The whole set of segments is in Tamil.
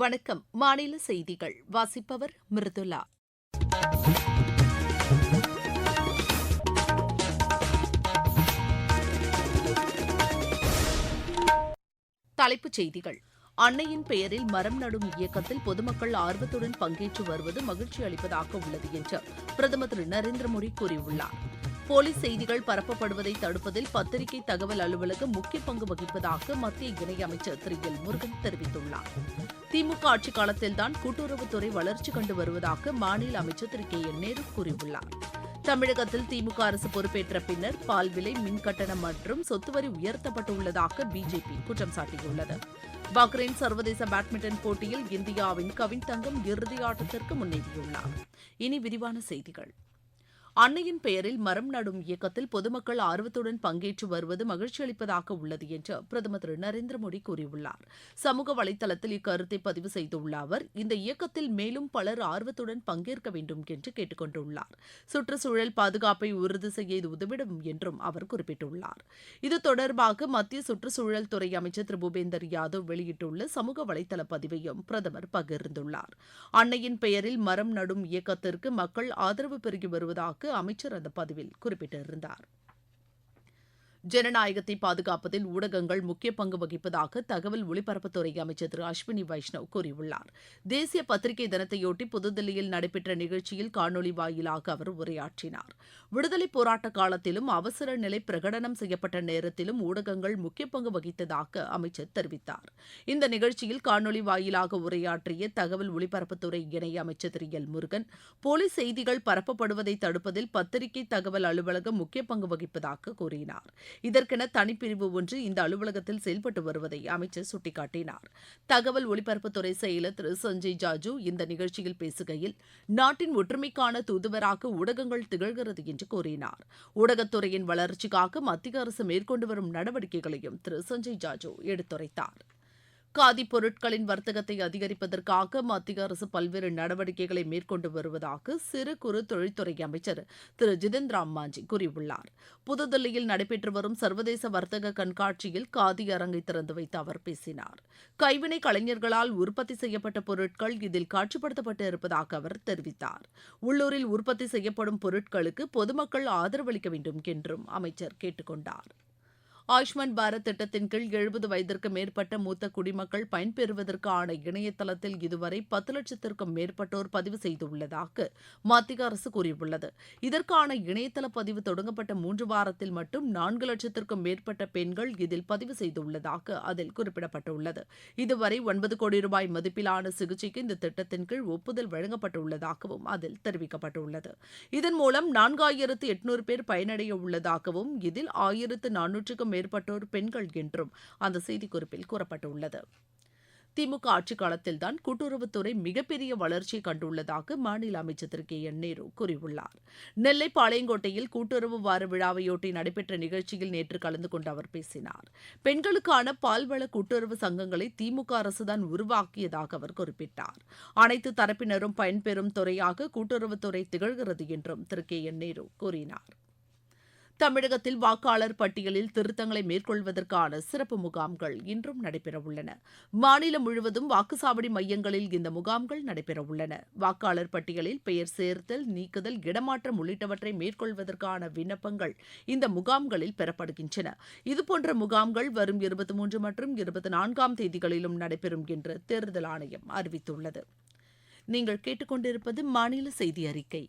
வணக்கம். மாநில செய்திகள். வாசிப்பவர் மிருதுலா தலைப்புச் செய்திகள். அன்னையின் பெயரில் மரம் நடும் இயக்கத்தில் பொதுமக்கள் ஆர்வத்துடன் பங்கேற்று வருவது மகிழ்ச்சி அளிப்பதாக உள்ளது என்று பிரதமர் திரு நரேந்திர மோடி கூறியுள்ளார். போலி செய்திகள் பரப்பப்படுவதை தடுப்பதில் பத்திரிகை தகவல் அலுவலகம் முக்கிய பங்கு வகிப்பதாக மத்திய இணையமைச்சர் திரு எல் முருகன் தெரிவித்துள்ளார். திமுக ஆட்சிக் காலத்தில்தான் கூட்டுறவுத்துறை வளர்ச்சி கண்டு வருவதாக மாநில அமைச்சர் திரு கே என் நேரு கூறியுள்ளார். தமிழகத்தில் திமுக அரசு பொறுப்பேற்ற பின்னர் பால் விலை மின் கட்டணம் மற்றும் சொத்து வரி உயர்த்தப்பட்டுள்ளதாக பிஜேபி குற்றம் சாட்டியுள்ளது. பக்ரைன் சர்வதேச பேட்மிண்டன் போட்டியில் இந்தியாவின் கவின் தங்கம் இறுதியாட்டத்திற்கு முன்னேறியுள்ளார். இனி விரிவான செய்திகள். அன்னையின் பெயரில் மரம் நடும் இயக்கத்தில் பொதுமக்கள் ஆர்வத்துடன் பங்கேற்று வருவது மகிழ்ச்சி அளிப்பதாக உள்ளது என்று பிரதமர் திரு நரேந்திர மோடி கூறியுள்ளார். சமூக வலைதளத்தில் இக்கருத்தை பதிவு செய்துள்ள அவர் இந்த இயக்கத்தில் மேலும் பலர் ஆர்வத்துடன் பங்கேற்க வேண்டும் என்று கேட்டுக் கொண்டுள்ளார் சுற்றுச்சூழல் பாதுகாப்பை உறுதி செய்ய இது உதவிடும் என்றும் அவர் குறிப்பிட்டுள்ளார். இது தொடர்பாக மத்திய சுற்றுச்சூழல் துறை அமைச்சர் திரு பூபேந்தர் யாதவ் வெளியிட்டுள்ள சமூக வலைதள பதிவையும் பிரதமர் பகிர்ந்துள்ளார். அன்னையின் பெயரில் மரம் நடும் இயக்கத்திற்கு மக்கள் ஆதரவு பெருகி வருவதாக அமைச்சர் அந்த பதிவில் குறிப்பிட்டிருந்தார். ஜனநாயகத்தை பாதுகாப்பதில் ஊடகங்கள் முக்கிய பங்கு வகிப்பதாக தகவல் ஒலிபரப்புத்துறை அமைச்சர் திரு அஸ்வினி வைஷ்ணவ் கூறியுள்ளார். தேசிய பத்திரிகை தினத்தையொட்டி புதுதில்லியில் நடைபெற்ற நிகழ்ச்சியில் காணொலி வாயிலாக அவர் உரையாற்றினார். விடுதலை போராட்ட காலத்திலும் அவசர நிலை பிரகடனம் செய்யப்பட்ட நேரத்திலும் ஊடகங்கள் முக்கிய பங்கு வகித்ததாக அமைச்சர் தெரிவித்தார். இந்த நிகழ்ச்சியில் காணொலி வாயிலாக உரையாற்றிய தகவல் ஒலிபரப்புத்துறை இணை அமைச்சர் திரு எல் முருகன் போலி செய்திகள் பரப்பப்படுவதை தடுப்பதில் பத்திரிகை தகவல் அலுவலகம் முக்கிய பங்கு வகிப்பதாக கூறினார். இதற்கென தனிப்பிரிவு ஒன்று இந்த அலுவலகத்தில் செயல்பட்டு வருவதை அமைச்சர் சுட்டிக்காட்டினார். தகவல் ஒலிபரப்புத்துறை செயலர் திரு. சஞ்சய் ஜாஜூ இந்த நிகழ்ச்சியில் பேசுகையில் நாட்டின் ஒற்றுமைக்கான தூதுவராக ஊடகங்கள் திகழ்கிறது என்று கூறினார். ஊடகத்துறையின் வளர்ச்சிக்காக மத்திய அரசு மேற்கொண்டு வரும் நடவடிக்கைகளையும் திரு. சஞ்சய் ஜாஜூ எடுத்துரைத்தார். காதி பொருட்களின் வர்த்தகத்தை அதிகரிப்பதற்காக மத்திய அரசு பல்வேறு நடவடிக்கைகளை மேற்கொண்டு வருவதாக சிறு குறு தொழில்துறை அமைச்சர் திரு ஜிதேந்திர மாஞ்சி கூறியுள்ளார். புதுதில்லியில் நடைபெற்று வரும் சர்வதேச வர்த்தக கண்காட்சியில் காதி அரங்கை திறந்து வைத்து அவர் பேசினார். கைவினை கலைஞர்களால் உற்பத்தி செய்யப்பட்ட பொருட்கள் இதில் காட்சிப்படுத்தப்பட்டு இருப்பதாக அவர் தெரிவித்தார். உள்ளூரில் உற்பத்தி செய்யப்படும் பொருட்களுக்கு பொதுமக்கள் ஆதரவளிக்க வேண்டும் என்றும் அமைச்சர் கேட்டுக்கொண்டார். ஆயுஷ்மான் பாரத் திட்டத்தின் கீழ் எழுபது வயதிற்கு மேற்பட்ட மூத்த குடிமக்கள் பயன்பெறுவதற்கான இணையதளத்தில் இதுவரை பத்து லட்சத்திற்கும் மேற்பட்டோர் பதிவு செய்துள்ளதாக மத்திய அரசு கூறியுள்ளது. இதற்கான இணையதள பதிவு தொடங்கப்பட்ட மூன்று வாரத்தில் மட்டும் நான்கு லட்சத்திற்கும் மேற்பட்ட பெண்கள் இதில் பதிவு செய்துள்ளதாக அதில் குறிப்பிடப்பட்டுள்ளது. இதுவரை ஒன்பது கோடி ரூபாய் மதிப்பிலான சிகிச்சைக்கு இந்த திட்டத்தின் கீழ் ஒப்புதல் வழங்கப்பட்டுள்ளதாகவும் அதில் தெரிவிக்கப்பட்டுள்ளது. இதன் மூலம் நான்காயிரத்து எட்நூறு பேர் பயனடைய உள்ளதாகவும் இதில் ஆயிரத்து நானூற்றுக்கும் மேற்பட்டோர் பெண்கள் என்றும் அந்த செய்திக்குறிப்பில் கூறப்பட்டுள்ளது. திமுக ஆட்சிக் காலத்தில்தான் கூட்டுறவுத்துறை மிகப்பெரிய வளர்ச்சியை கண்டுள்ளதாக மாநில அமைச்சர் திரு கே என் நேரு கூறியுள்ளார். நெல்லை பாளையங்கோட்டையில் கூட்டுறவு வார விழாவையொட்டி நடைபெற்ற நிகழ்ச்சியில் நேற்று கலந்து கொண்டு அவர் பேசினார். பெண்களுக்கான பால்வள கூட்டுறவு சங்கங்களை திமுக அரசுதான் உருவாக்கியதாக அவர் குறிப்பிட்டார். அனைத்து தரப்பினரும் பயன்பெறும் துறையாக கூட்டுறவுத்துறை திகழ்கிறது என்றும் திரு கே என் நேரு கூறினார். தமிழகத்தில் வாக்காளர் பட்டியலில் திருத்தங்களை மேற்கொள்வதற்கான சிறப்பு முகாம்கள் இன்றும் நடைபெறவுள்ளன. மாநிலம் முழுவதும் வாக்குச்சாவடி மையங்களில் இந்த முகாம்கள் நடைபெறவுள்ளன. வாக்காளர் பட்டியலில் பெயர் சேர்த்தல் நீக்குதல் இடமாற்றம் உள்ளிட்டவற்றை மேற்கொள்வதற்கான விண்ணப்பங்கள் இந்த முகாம்களில் பெறப்படுகின்றன. இதுபோன்ற முகாம்கள் வரும் இருபத்தி மூன்று மற்றும் இருபத்தி நான்காம் தேதிகளிலும் நடைபெறும் என்று தேர்தல் ஆணையம் அறிவித்துள்ளது. நீங்கள் கேட்டுக்கொண்டிருப்பது மாநில செய்தி அறிக்கை.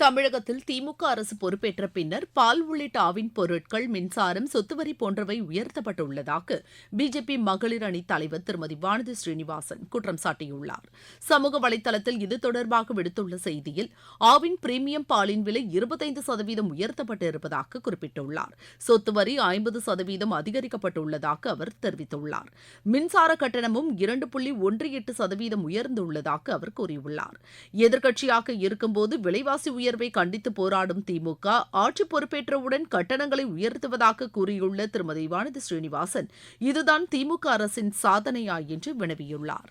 தமிழகத்தில் திமுக அரசு பொறுப்பேற்ற பின்னர் பால் உள்ளிட்ட ஆவின் பொருட்கள் மின்சாரம் சொத்துவரி போன்றவை உயர்த்தப்பட்டுள்ளதாக பிஜேபி மகளிர் அணி தலைவர் திருமதி வானதி ஸ்ரீனிவாசன் குற்றம் சாட்டியுள்ளார். சமூக வலைதளத்தில் இது தொடர்பாக விடுத்துள்ள செய்தியில் ஆவின் பிரீமியம் பாலின் விலை இருபத்தைந்து சதவீதம் உயர்த்தப்பட்டிருப்பதாக குறிப்பிட்டுள்ளார். சொத்துவரி ஐம்பது சதவீதம் அதிகரிக்கப்பட்டுள்ளதாக அவர் தெரிவித்துள்ளார். மின்சார கட்டணமும் இரண்டு புள்ளி ஒன்று எட்டு சதவீதம் உயர்ந்துள்ளதாக அவர் கூறியுள்ளார். எதிர்க்கட்சியாக இருக்கும்போது விலைவாசி உயர்வை கண்டித்து போராடும் திமுக ஆட்சி பொறுப்பேற்றவுடன் கட்டணங்களை உயர்த்துவதாக கூறியுள்ள திருமதி வானதி ஸ்ரீனிவாசன் இதுதான் திமுக அரசின் சாதனையா என்று வினவியுள்ளார்.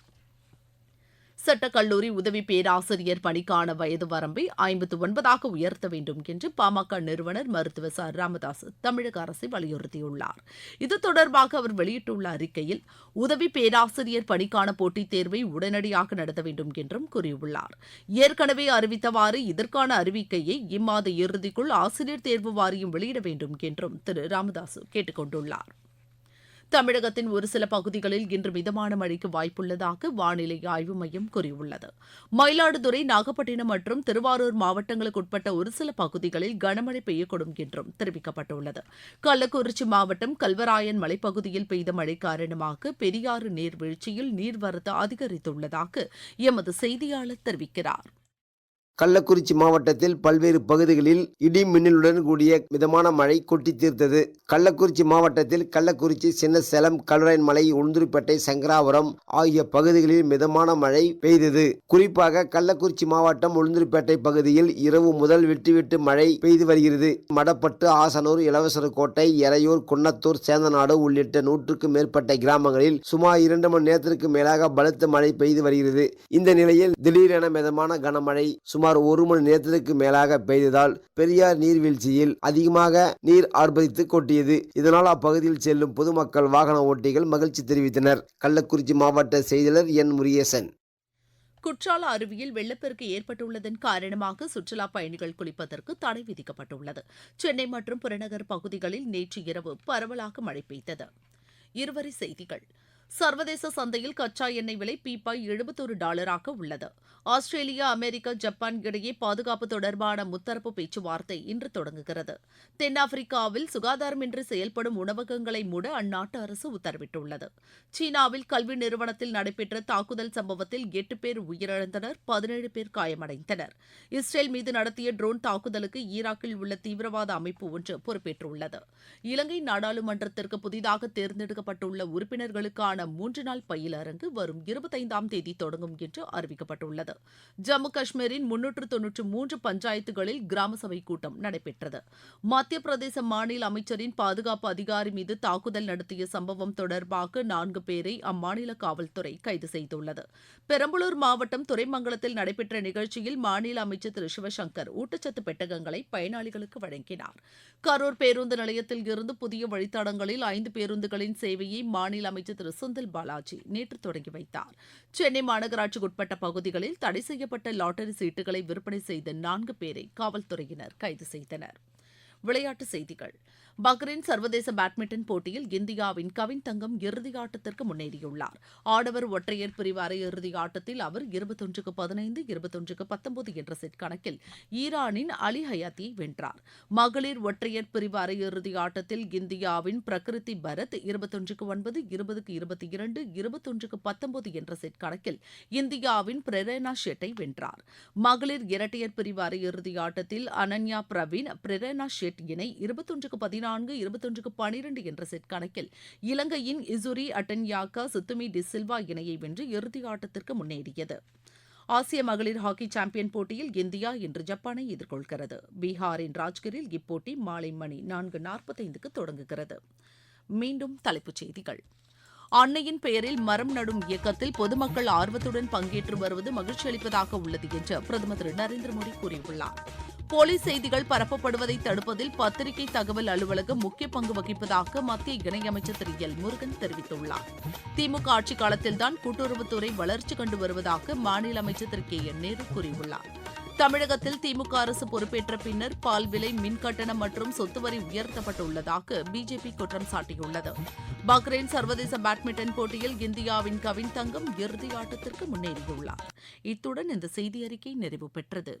சட்டக்கல்லூரி உதவி பேராசிரியர் பணிக்கான வயது வரம்பை ஐம்பத்து ஒன்பதாக உயர்த்த வேண்டும் என்று பாமக நிறுவனர் மருத்துவர் ச. ராமதாஸ் தமிழக அரசை வலியுறுத்தியுள்ளார். இது தொடர்பாக அவர் வெளியிட்டுள்ள அறிக்கையில் உதவி பேராசிரியர் பணிக்கான போட்டித் தேர்வை உடனடியாக நடத்த வேண்டும் என்றும் கூறியுள்ளார். ஏற்கனவே அறிவித்தவாறு இதற்கான அறிவிக்கையை இம்மாத இறுதிக்குள் ஆசிரியர் தேர்வு வாரியம் வெளியிட வேண்டும் என்றும் திரு. ராமதாசு கேட்டுக்கொண்டுள்ளார். தமிழகத்தின் ஒரு சில பகுதிகளில் இன்று மிதமான மழைக்கு வாய்ப்புள்ளதாக வானிலை ஆய்வு மையம் கூறியுள்ளது. மயிலாடுதுறை நாகப்பட்டினம் மற்றும் திருவாரூர் மாவட்டங்களுக்கு உட்பட்ட ஒரு சில பகுதிகளில் கனமழை பெய்யக்கூடும் என்றும் தெரிவிக்கப்பட்டுள்ளது. கள்ளக்குறிச்சி மாவட்டம் கல்வராயன் மலைப்பகுதியில் பெய்த மழை காரணமாக பெரியாறு நீர்வீழ்ச்சியில் நீர்வரத்து அதிகரித்துள்ளதாக எமது செய்தியாளர் தெரிவிக்கிறார். கள்ளக்குறிச்சி மாவட்டத்தில் பல்வேறு பகுதிகளில் இடி மின்னலுடன் கூடிய மிதமான மழை கொட்டி தீர்த்தது. கள்ளக்குறிச்சி மாவட்டத்தில் கள்ளக்குறிச்சி சின்ன சேலம் கல்வராயன் மலை உளுந்தூர்பேட்டை சங்கராபுரம் ஆகிய பகுதிகளில் மிதமான மழை பெய்தது. குறிப்பாக கள்ளக்குறிச்சி மாவட்டம் உளுந்தூர்பேட்டை பகுதியில் இரவு முதல் விட்டுவிட்டு மழை பெய்து வருகிறது. மடப்பட்டு ஆசனூர் இளவரசர் கோட்டை எறையூர் குன்னத்தூர் சேந்தநாடு உள்ளிட்ட நூற்றுக்கும் மேற்பட்ட கிராமங்களில் சுமார் இரண்டு மணி நேரத்திற்கு மேலாக பலத்த மழை பெய்து வருகிறது. இந்த நிலையில் திடீரென மிதமான கனமழை சுமார் ஒரு மணி நேரத்திற்கு மேலாக பெய்ததால் பெரியார் நீர்வீழ்ச்சியில் அதிகமாக நீர் ஆர்ப்பரித்து கொட்டியது. இதனால் அப்பகுதியில் செல்லும் பொதுமக்கள் வாகன ஓட்டிகள் மகிழ்ச்சி தெரிவித்தனர். கள்ளக்குறிச்சி மாவட்ட செய்தியாளர் என் முருகேசன். குற்றால அருவியில் வெள்ளப்பெருக்கு ஏற்பட்டுள்ளதன் காரணமாக சுற்றுலா பயணிகள் குளிப்பதற்கு தடை விதிக்கப்பட்டுள்ளது. சென்னை மற்றும் புறநகர் பகுதிகளில் நேற்று இரவு பரவலாக மழை பெய்தது. இருவரி செய்திகள். சர்வதேச சந்தையில் கச்சா எண்ணெய் விலை பீப்பாய் எழுபத்தொரு டாலராக உள்ளது. ஆஸ்திரேலியா அமெரிக்கா ஜப்பான் இடையே பாதுகாப்பு தொடர்பான முத்தரப்பு பேச்சுவார்த்தை இன்று தொடங்குகிறது. தென்னாப்பிரிக்காவில் சுகாதாரமின்றி செயல்படும் உணவகங்களை மூட அந்நாட்டு அரசு உத்தரவிட்டுள்ளது. சீனாவில் கல்வி நிறுவனத்தில் நடைபெற்ற தாக்குதல் சம்பவத்தில் எட்டு பேர் உயிரிழந்தனர் பதினேழு பேர் காயமடைந்தனர். இஸ்ரேல் மீது நடத்திய ட்ரோன் தாக்குதலுக்கு ஈராக்கில் உள்ள தீவிரவாத அமைப்பு ஒன்று பொறுப்பேற்றுள்ளது. இலங்கை நாடாளுமன்றத்திற்கு புதிதாக தேர்ந்தெடுக்கப்பட்டுள்ள உறுப்பினர்களுக்கான தொடர்பான மூன்று நாள் பயிலரங்கு வரும் இருபத்தைந்தாம் தேதி தொடங்கும் என்று அறிவிக்கப்பட்டுள்ளது. ஜம்மு காஷ்மீரின் முன்னூற்று தொன்னூற்று மூன்று பஞ்சாயத்துகளில் கிராம சபை கூட்டம் நடைபெற்றது. மத்திய பிரதேச மாநில அமைச்சரின் பாதுகாப்பு அதிகாரி மீது தாக்குதல் நடத்திய சம்பவம் தொடர்பாக நான்கு பேரை அம்மாநில காவல்துறை கைது செய்துள்ளது. பெரம்பலூர் மாவட்டம் துறைமங்கலத்தில் நடைபெற்ற நிகழ்ச்சியில் மாநில அமைச்சர் திரு சிவசங்கர் ஊட்டச்சத்து பெட்டகங்களை பயனாளிகளுக்கு வழங்கினார். கரூர் பேருந்து நிலையத்தில் இருந்து புதிய வழித்தடங்களில் ஐந்து பேருந்துகளின் சேவையை மாநில அமைச்சர் திரு செந்தில் பாலாஜி நேற்று தொடங்கி வைத்தார். சென்னை மாநகராட்சிக்குட்பட்ட பகுதிகளில் தடை செய்யப்பட்ட லாட்டரி சீட்டுகளை விற்பனை செய்த நான்கு பேரை காவல்துறையினர் கைது செய்தனர். விளையாட்டுச் செய்திகள். பஹ்ரைன் சர்வதேச பேட்மிண்டன் போட்டியில் இந்தியாவின் கவின் தங்கம் இறுதி ஆட்டத்திற்கு முன்னேறியுள்ளார். ஆடவர் ஒற்றையர் பிரிவு அரையிறுதி ஆட்டத்தில் அவர் இருபத்தொன்றுக்கு பதினைந்து இருபத்தொன்றுக்கு பத்தொன்பது என்ற செட் கணக்கில் ஈரானின் அலி ஹயாத்தியை வென்றார். மகளிர் ஒற்றையர் பிரிவு அரையிறுதி ஆட்டத்தில் இந்தியாவின் பிரகிருதி பரத் இருபத்தொன்றுக்கு ஒன்பது இருபதுக்கு இருபத்தி இரண்டு இருபத்தொன்றுக்கு பத்தொன்பது என்ற செட் கணக்கில் இந்தியாவின் பிரேரணா ஷெட்டை வென்றார். மகளிர் இரட்டையர் பிரிவு அரையிறுதி ஆட்டத்தில் அனன்யா பிரவீன் பிரேரணா ஷெட் இணை இருபத்தொன்றுக்கு பதினான்கு இருபத்தொன்றுக்கு பனிரெண்டு என்ற செட் கணக்கில் இலங்கையின் இசுரி அட்டன்யாக்கா சுத்துமி டிசில்வா இணையை வென்று இறுதி ஆட்டத்திற்கு முன்னேறியது. ஆசிய மகளிர் ஹாக்கி சாம்பியன் போட்டியில் இந்தியா இன்று ஜப்பானை எதிர்கொள்கிறது. பீகாரின் ராஜ்கிரில் இப்போட்டி மாலை மணி நான்கு நாற்பத்தைந்துக்கு தொடங்குகிறது. மீண்டும் தலைப்புச் செய்திகள். அன்னையின் பெயரில் மரம் நடும் இயக்கத்தில் பொதுமக்கள் ஆர்வத்துடன் பங்கேற்று வருவது மகிழ்ச்சி அளிப்பதாக உள்ளது என்று பிரதமர் திரு நரேந்திர மோடி கூறியுள்ளார். போலி செய்திகள் பரப்பப்படுவதை தடுப்பதில் பத்திரிகை தகவல் அலுவலகம் முக்கிய பங்கு வகிப்பதாக மத்திய இணையமைச்சர் திரு. எல். முருகன் தெரிவித்துள்ளார். திமுக ஆட்சிக் காலத்தில்தான் கூட்டுறவுத்துறை வளர்ச்சி கண்டு வருவதாக மாநில அமைச்சர் திரு. கே. என். நேரு கூறியுள்ளார். தமிழகத்தில் திமுக அரசு பொறுப்பேற்ற பின்னர் பால் விலை மின் கட்டணம் மற்றும் சொத்து வரி உயர்த்தப்பட்டுள்ளதாக பிஜேபி குற்றம் சாட்டியுள்ளது. பக்ரைன் சர்வதேச பேட்மிண்டன் போட்டியில் இந்தியாவின் கவின் தங்கம் இறுதி ஆட்டத்திற்கு முன்னேறியுள்ளார். இத்துடன் இந்த செய்தி அறிக்கை நிறைவு பெற்றது.